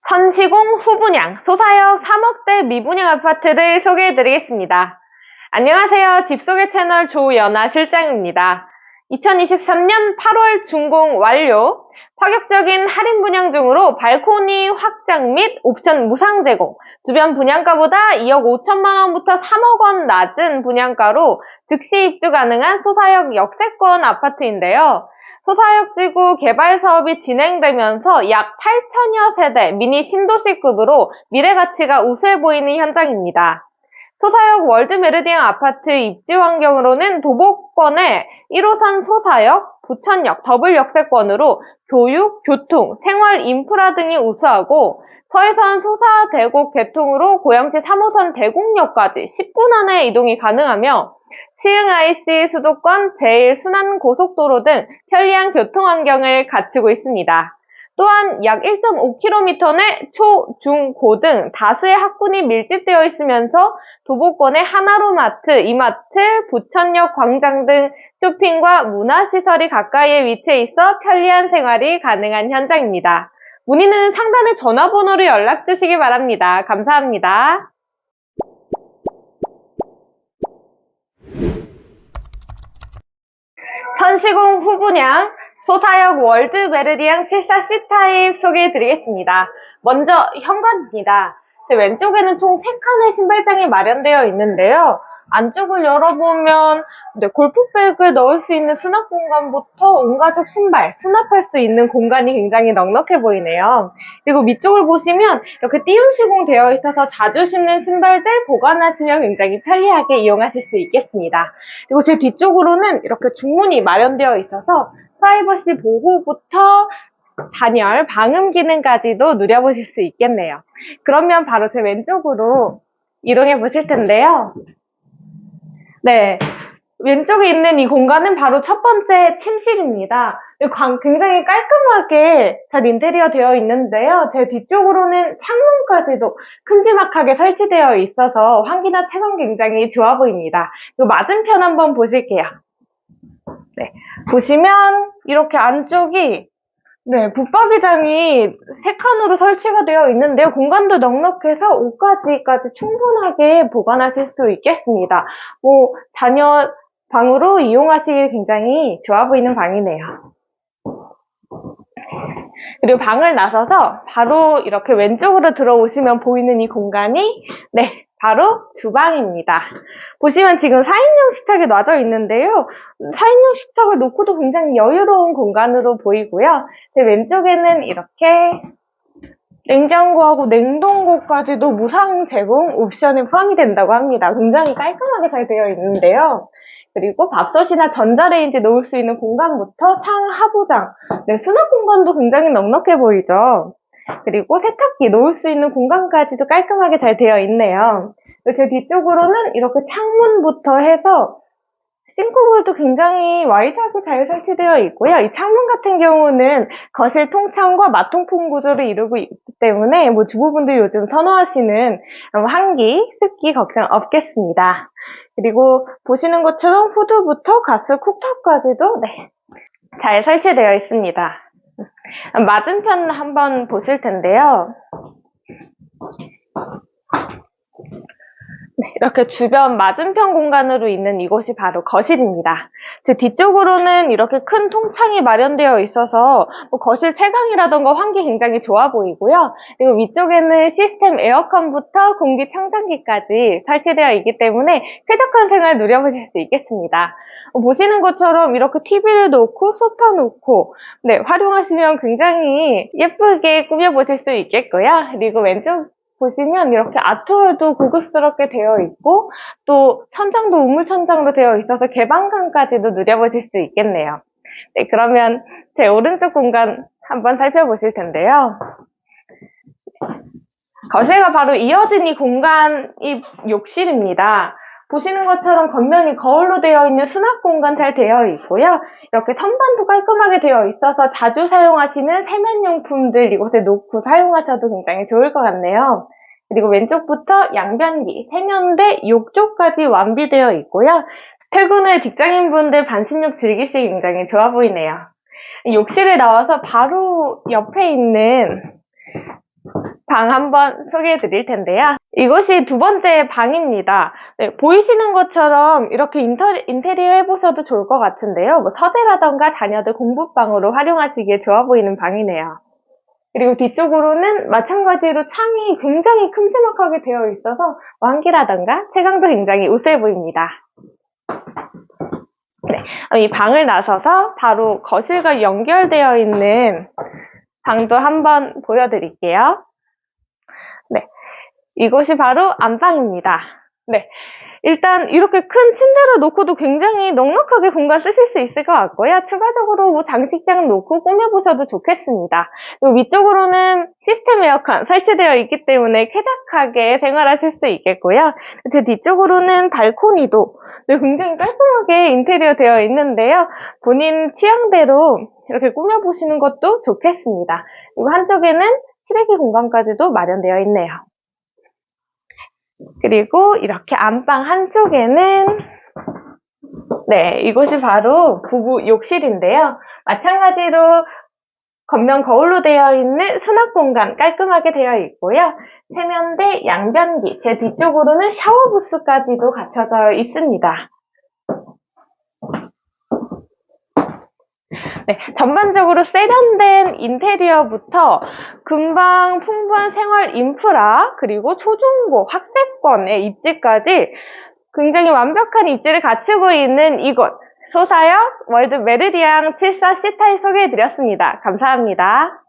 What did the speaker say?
선시공 후분양 소사역 3억대 미분양 아파트를 소개해 드리겠습니다. 안녕하세요. 집소개 채널 조연아 실장입니다. 2023년 8월 준공 완료, 파격적인 할인 분양 중으로 발코니 확장 및 옵션 무상 제공, 주변 분양가보다 2억 5천만 원부터 3억 원 낮은 분양가로 즉시 입주 가능한 소사역 역세권 아파트인데요. 소사역지구 개발 사업이 진행되면서 약 8천여 세대 미니 신도시급으로 미래 가치가 우수해 보이는 현장입니다. 소사역 월드 메르디앙 아파트 입지 환경으로는 도보권의 1호선 소사역, 부천역 더블 역세권으로 교육, 교통, 생활 인프라 등이 우수하고 서해선 소사 대곡 개통으로 고양시 3호선 대곡역까지 10분 안에 이동이 가능하며 시흥 IC 수도권 제1순환 고속도로 등 편리한 교통 환경을 갖추고 있습니다. 또한 약 1.5km 내 초, 중, 고 등 다수의 학군이 밀집되어 있으면서 도보권의 하나로마트, 이마트, 부천역 광장 등 쇼핑과 문화시설이 가까이에 위치해 있어 편리한 생활이 가능한 현장입니다. 문의는 상단의 전화번호로 연락 주시기 바랍니다. 감사합니다. 시공 후분양 소사역 월드 메르디앙 74C 타입 소개해 드리겠습니다. 먼저 현관입니다. 제 왼쪽에는 총 3칸의 신발장이 마련되어 있는데요. 안쪽을 열어보면 네, 골프백을 넣을 수 있는 수납 공간부터 온 가족 신발 수납할 수 있는 공간이 굉장히 넉넉해 보이네요. 그리고 밑쪽을 보시면 이렇게 띄움 시공되어 있어서 자주 신는 신발들 보관하시면 굉장히 편리하게 이용하실 수 있겠습니다. 그리고 제 뒤쪽으로는 이렇게 중문이 마련되어 있어서 프라이버시 보호부터 단열, 방음 기능까지도 누려보실 수 있겠네요. 그러면 바로 제 왼쪽으로 이동해 보실 텐데요. 네. 왼쪽에 있는 이 공간은 바로 첫 번째 침실입니다. 광- 굉장히 깔끔하게 잘 인테리어 되어 있는데요. 제 뒤쪽으로는 창문까지도 큼지막하게 설치되어 있어서 환기나 채광 굉장히 좋아 보입니다. 또 맞은편 한번 보실게요. 네. 보시면 이렇게 안쪽이 네, 붙박이장이 세 칸으로 설치가 되어 있는데요. 공간도 넉넉해서 옷가지까지 충분하게 보관하실 수 있겠습니다. 뭐 자녀 방으로 이용하시기 굉장히 좋아 보이는 방이네요. 그리고 방을 나서서 바로 이렇게 왼쪽으로 들어오시면 보이는 이 공간이 네, 바로 주방입니다. 보시면 지금 4인용 식탁이 놔져 있는데요. 4인용 식탁을 놓고도 굉장히 여유로운 공간으로 보이고요. 제 왼쪽에는 이렇게 냉장고하고 냉동고까지도 무상 제공 옵션이 포함이 된다고 합니다. 굉장히 깔끔하게 잘 되어 있는데요. 그리고 밥솥이나 전자레인지 놓을 수 있는 공간부터 상하부장, 네, 수납 공간도 굉장히 넉넉해 보이죠. 그리고 세탁기 놓을 수 있는 공간까지도 깔끔하게 잘 되어 있네요. 제 뒤쪽으로는 이렇게 창문부터 해서 싱크볼도 굉장히 와이드하게 잘 설치되어 있고요. 이 창문 같은 경우는 거실 통창과 마통풍 구조를 이루고 있기 때문에 뭐 주부분들 요즘 선호하시는 환기, 습기 걱정 없겠습니다. 그리고 보시는 것처럼 후드부터 가스 쿡탑까지도 네, 잘 설치되어 있습니다. 맞은편 한번 보실 텐데요. 네, 이렇게 주변 맞은편 공간으로 있는 이곳이 바로 거실입니다. 제 뒤쪽으로는 이렇게 큰 통창이 마련되어 있어서 뭐 거실 채광이라던가 환기 굉장히 좋아 보이고요. 그리고 위쪽에는 시스템 에어컨부터 공기 청정기까지 설치되어 있기 때문에 쾌적한 생활 누려보실 수 있겠습니다. 어, 보시는 것처럼 이렇게 TV를 놓고 소파 놓고 네, 활용하시면 굉장히 예쁘게 꾸며보실 수 있겠고요. 그리고 왼쪽 보시면 이렇게 아트월도 고급스럽게 되어 있고 또 천장도 우물 천장으로 되어 있어서 개방감까지도 누려보실 수 있겠네요. 네, 그러면 제 오른쪽 공간 한번 살펴보실 텐데요. 거실과 바로 이어진 이 공간이 욕실입니다. 보시는 것처럼 겉면이 거울로 되어 있는 수납 공간 잘 되어 있고요. 이렇게 선반도 깔끔하게 되어 있어서 자주 사용하시는 세면용품들 이곳에 놓고 사용하셔도 굉장히 좋을 것 같네요. 그리고 왼쪽부터 양변기, 세면대, 욕조까지 완비되어 있고요. 퇴근 후에 직장인분들 반신욕 즐기시기 굉장히 좋아 보이네요. 욕실에 나와서 바로 옆에 있는 방 한번 소개해 드릴 텐데요. 이곳이 두 번째 방입니다. 네, 보이시는 것처럼 이렇게 인터, 인테리어 해보셔도 좋을 것 같은데요. 뭐 서재라던가 자녀들 공부방으로 활용하시기에 좋아 보이는 방이네요. 그리고 뒤쪽으로는 마찬가지로 창이 굉장히 큼지막하게 되어 있어서 환기라던가 채광도 굉장히 우수해 보입니다. 네, 이 방을 나서서 바로 거실과 연결되어 있는 방도 한번 보여드릴게요. 네, 이곳이 바로 안방입니다. 네, 일단 이렇게 큰 침대를 놓고도 굉장히 넉넉하게 공간 쓰실 수 있을 것 같고요. 추가적으로 뭐 장식장 놓고 꾸며보셔도 좋겠습니다. 그리고 위쪽으로는 시스템 에어컨 설치되어 있기 때문에 쾌적하게 생활하실 수 있겠고요. 제 뒤쪽으로는 발코니도 네, 굉장히 깔끔하게 인테리어 되어 있는데요. 본인 취향대로 이렇게 꾸며보시는 것도 좋겠습니다. 그리고 한쪽에는 실외기 공간까지도 마련되어 있네요. 그리고 이렇게 안방 한쪽에는 네, 이곳이 바로 부부 욕실인데요. 마찬가지로 겉면 거울로 되어 있는 수납 공간 깔끔하게 되어 있고요. 세면대, 양변기, 제 뒤쪽으로는 샤워 부스까지도 갖춰져 있습니다. 네, 전반적으로 세련된 인테리어부터 금방 풍부한 생활 인프라, 그리고 초중고 학세권의 입지까지 굉장히 완벽한 입지를 갖추고 있는 이곳, 소사역 월드 메르디앙 74C타임 소개해드렸습니다. 감사합니다.